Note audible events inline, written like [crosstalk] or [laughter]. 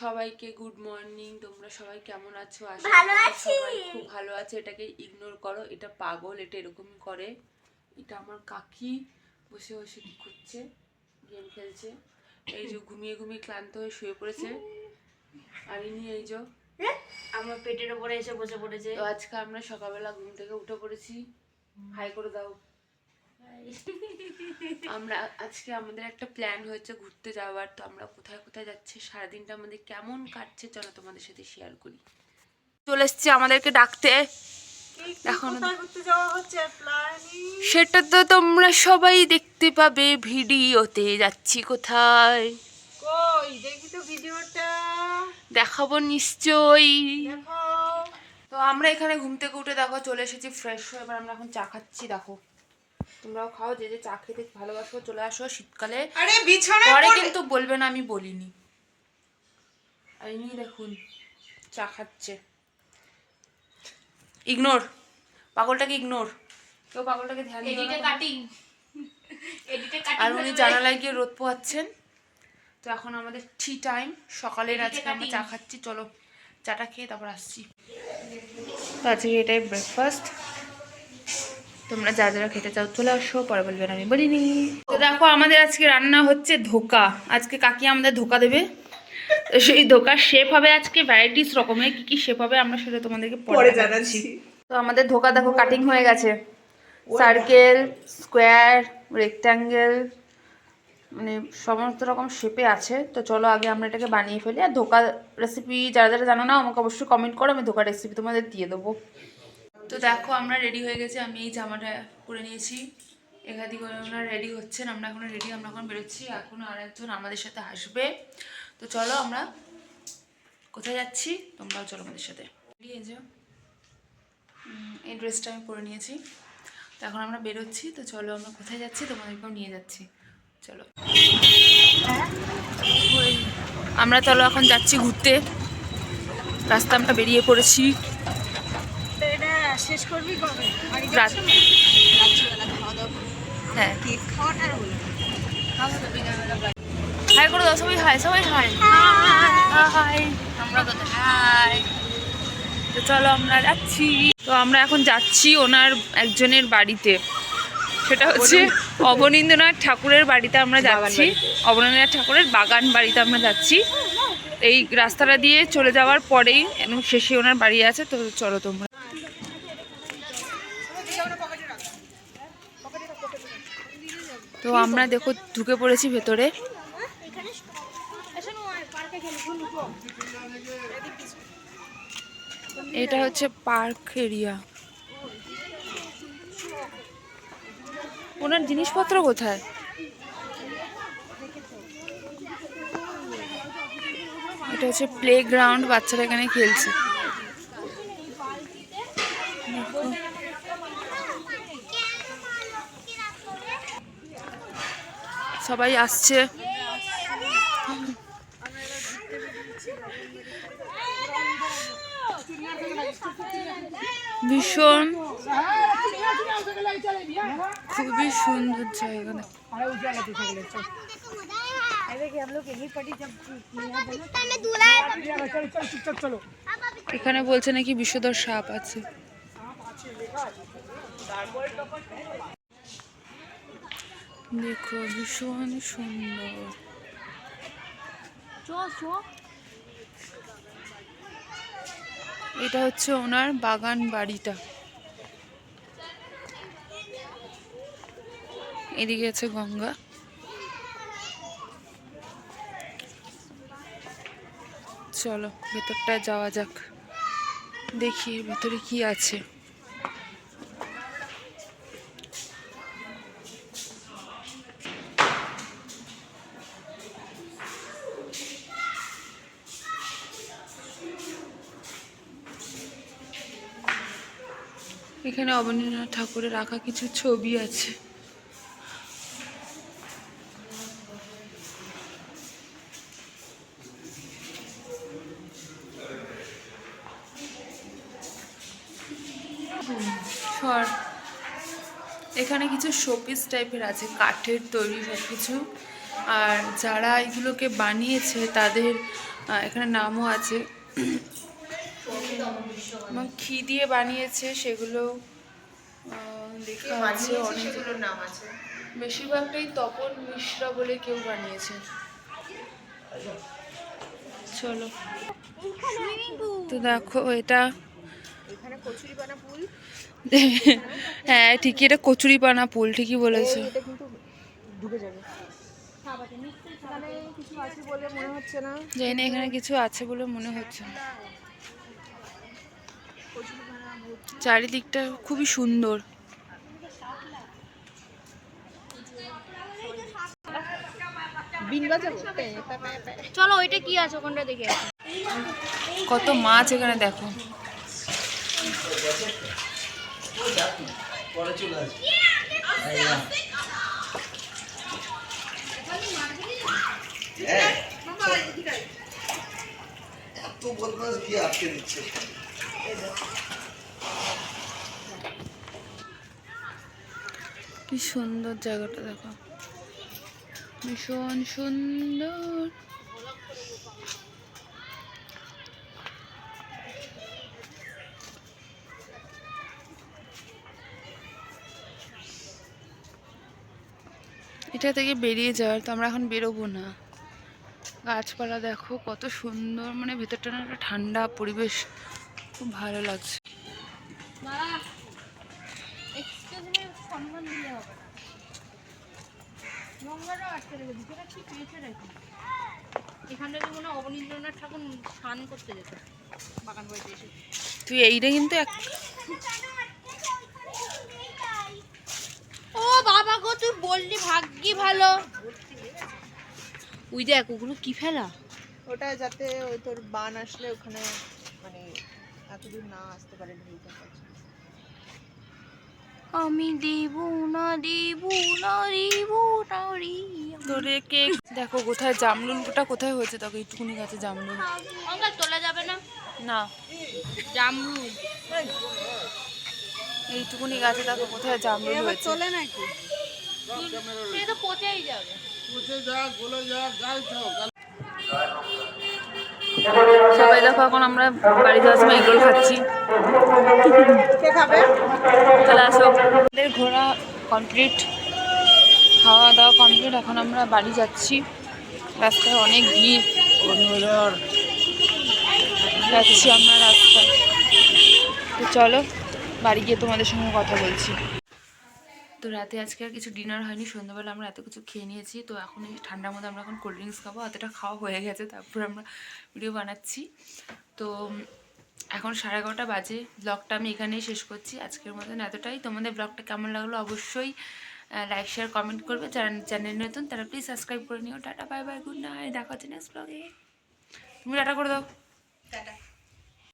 সবাইকে good morning তোমরা সবাই কেমন আছো? ভালো আছি। সবাই খুব ভালো আছে। এটাকে ইগনোর করো। এটা পাগল এটা এরকমই করে। এটা আমার কাকি বসে বসে কি করছে? গেম খেলছে। এই যে ঘুমিয়ে ঘুমিয়ে ক্লান্ত হয়ে শুয়ে পড়েছে। আর ইনি এই যে আমার পেটের উপরে এসে বসে পড়েছে। তো আজকে আমরা সকালবেলা ঘুম থেকে উঠে পড়েছি। হাই করে দাও। [laughs] আমরা আজকে আমাদের একটা প্ল্যান হয়েছে ঘুরতে যাওয়ার তো আমরা কোথায় কোথায় যাচ্ছি সারাদিনটা আমাদের কেমন কাটছে চলো তোমাদের সাথে শেয়ার করি। চলে এসছি আমাদেরকে ডাকতে। এখন ঘুরতে যাওয়া হচ্ছে? প্ল্যানিং সেটা তো তোমরা সবাই দেখতে পাবে ভিডিওতে যাচ্ছি কোথায়? কই? দেখি তো ভিডিওটা। দেখাবো নিশ্চয়ই। তো আমরা এখানে ঘুম থেকে উঠে দেখো চলে এসেছি ফ্রেশ হয়ে এবার আমরা এখন চা খাচ্ছি দেখো। তোমরাও খাও যে যে চা খেতে ভালোবাসো চলে আসো শীতকালে। আরে বিছানায় পরে কিন্তু বলবে না আমি বলিনি। আর ইনি দেখুন চা খাচ্ছে। ইগনোর পাগলটাকে ইগনোর কেউ পাগলটাকে ধ্যান না। কাটিং এডিটে আর উনি জানালায় গিয়ে রোদ পোয়াচ্ছেন তো এখন আমাদের টি টাইম সকালের আজকে আমরা চা খাচ্ছি চলো। চাটা খেয়ে তারপর আসছি। তো আজকে এটাই ব্রেকফাস্ট তোমরা যা যারা খেতে চাও চলে আসো পরে বলবেন আমি বলিনি। তো দেখো আমাদের আজকে রান্না হচ্ছে ধোকা। আজকে কাকি আমাদের ধোকা দেবে। তো সেই ধোকার শেপ হবে আজকে ভ্যারাইটিস রকমের কি কি শেপ হবে আমরা সেটা তোমাদেরকে পরে জানাচ্ছি। তো আমাদের ধোকা দেখো কাটিং হয়ে গেছে। সার্কেল স্কোয়ার রেক্ট্যাঙ্গেল মানে সমস্ত রকম শেপে আছে। তো চলো আগে আমরা এটাকে বানিয়ে ফেলি। আর ধোকা রেসিপি যারা যারা জানো না আমাকে অবশ্যই কমেন্ট করো আমি ধোকা রেসিপি তোমাদের দিয়ে দেবো। তো দেখো, আমরা রেডি হয়ে গেছি, আমি এই জামাটা পরে নিয়েছি। এখাদি করে ওনারা রেডি হচ্ছেন, আমরা এখন রেডি আমরা এখন বেরোচ্ছি, এখন আর একজন আমাদের সাথে আসবে। তো চলো আমরা কোথায় যাচ্ছি? তোমরাও চলো আমাদের সাথে। রেডি হয়ে যাও। এই ড্রেসটা আমি পরে নিয়েছি। তো এখন আমরা বেরোচ্ছি, তো চলো আমরা কোথায় যাচ্ছি? তোমাদেরকেও নিয়ে যাচ্ছি। চলো। আমরা চলো এখন যাচ্ছি ঘুরতে। রাস্তা আমরা বেরিয়ে পড়েছি। এটা শেষ করবি কবে? রাত্রিবেলা খাওয়া দাওয়া হ্যাঁ। কেক খাওয়াটা আর হলো না। হাই করে দাও সবাই হাই সবাই হাই। হাই। আমরা তো হাই। তো চলো আমরা যাচ্ছি। তো আমরা এখন যাচ্ছি ওনার একজনের বাড়িতে। সেটা হচ্ছে অবনীন্দ্রনাথ ঠাকুরের বাড়িতে আমরা যাচ্ছি। অবনীন্দ্রনাথ ঠাকুরের বাগান বাড়িতে আমরা যাচ্ছি। এই রাস্তাটা দিয়ে চলে যাওয়ার পরেই শেষে ওনার বাড়ি আছে তো চলো তোমরা। তো আমরা দেখো ঢুকে পড়েছি ভেতরে। এটা হচ্ছে পার্ক এরিয়া। ওনার জিনিসপত্র কোথায়? এটা হচ্ছে প্লে গ্রাউন্ড বাচ্চারা এখানে খেলছে। সবাই আসছে। ভীষণ খুবই সুন্দর জায়গা। এখানে বলছে নাকি বিষধর সাপ আছে। দেখো ভীষণ সুন্দর। এটা হচ্ছে ওনার বাগান বাড়িটা। এদিকে আছে গঙ্গা। চলো ভেতরটা যাওয়া যাক। দেখি এর ভেতরে কি আছে। এখানে অবনীন্দ্রনাথ ঠাকুরের রাখা কিছু ছবি আছে। এখানে কিছু শোপিস টাইপের আছে, কাঠের তৈরি সব কিছু আর যারা এগুলোকে বানিয়েছে, তাদের এখানে নামও আছে। এবং ঘি দিয়ে বানিয়েছে সেগুলো লেখা আছে অনেক। নাম আছে? বেশিরভাগটাই তপন মিশ্রা বলে কেউ বানিয়েছে। চলো। তো দেখো এটা কচুরিপানা হ্যাঁ ঠিকই এটা কচুরিপানা পুল ঠিকই বলেছ। এটা কিন্তু ঢুকে যাবে। এখানে কিছু আছে বলে মনে হচ্ছে না। জানি এখানে কিছু আছে বলে মনে হচ্ছে না। চারিদিকটা খুবই সুন্দর। চলো ওইটা কি আছে ওখানটা দেখে। কত মাছ এখানে দেখো। এত বদমাস কি আটকে দিচ্ছে। কি সুন্দর জায়গাটা, দেখো। ভীষণ সুন্দর। এটা থেকে বেরিয়ে যাওয়ার তো আমরা এখন বেরোবো না। গাছপালা দেখো, কত সুন্দর মানে ভেতরটা একটা ঠান্ডা পরিবেশ। খুব ভালো লাগছে। এক্সকিউজ মি সম্মান দিলে হবে নোংরাটাও আটকে রেখে দিচ্ছে এটা কি পেয়েছে নাকি এখান থেকে মনে হয় অবনীন্দ্রনাথ ঠাকুর স্নান করতে যেত বাগান বাড়িতে এসে। তুই এইটা কিন্তু এক ও বাবা গো তুই বললি ভাগ্যি ভালো। ওই দেখ ওগুলো কি ফেলা? ওটা যাতে ওই তোর বান আসলে ওখানে মানে এতদূর না আসতে পারে ঢুকে আমি দেব না দেব না দেব না রে। তোরে কে দেখো কোথায় জামরুলটা কোথায় হয়েছে? দেখো এইটুকুনি গাছে জামরুল। আমরা তোলা যাবে না? না। জামরুল। এইটুকুনি গাছে দেখো কোথায় জামরুল হয়েছে। চলে নাকি? সে তো পচেই যাবে। সবাই দেখো এখন আমরা বাড়ি যাওয়ার সময় এগরোল খাচ্ছি। তাহলে আসো। আমাদের ঘোরা কমপ্লিট খাওয়া দাওয়া কমপ্লিট এখন আমরা বাড়ি যাচ্ছি। রাস্তায় অনেক ভিড়। যাচ্ছি আমরা রাস্তায়। তো চলো বাড়ি গিয়ে তোমাদের সঙ্গে কথা বলছি। তো রাতে আজকে আর কিছু ডিনার হয়নি, সন্ধ্যাবেলা আমরা এত কিছু খেয়ে নিয়েছি, তো এখন এই ঠান্ডার মধ্যে আমরা এখন কোল্ড ড্রিঙ্কস খাব, এতটা খাওয়া হয়ে গেছে, তারপর আমরা ভিডিও বানাচ্ছি। তো এখন সাড়ে এগারোটা বাজে ব্লগটা আমি এখানেই শেষ করছি। আজকের মতন এতটাই। তোমাদের ব্লগটা কেমন লাগল অবশ্যই লাইক শেয়ার কমেন্ট করবে। যারা চ্যানেল নতুন, তারা প্লিজ সাবস্ক্রাইব করে নিও। Tata bye bye good night দেখা হচ্ছে নেক্সট ব্লগে তুমি টাটা করে দাও। টাটা।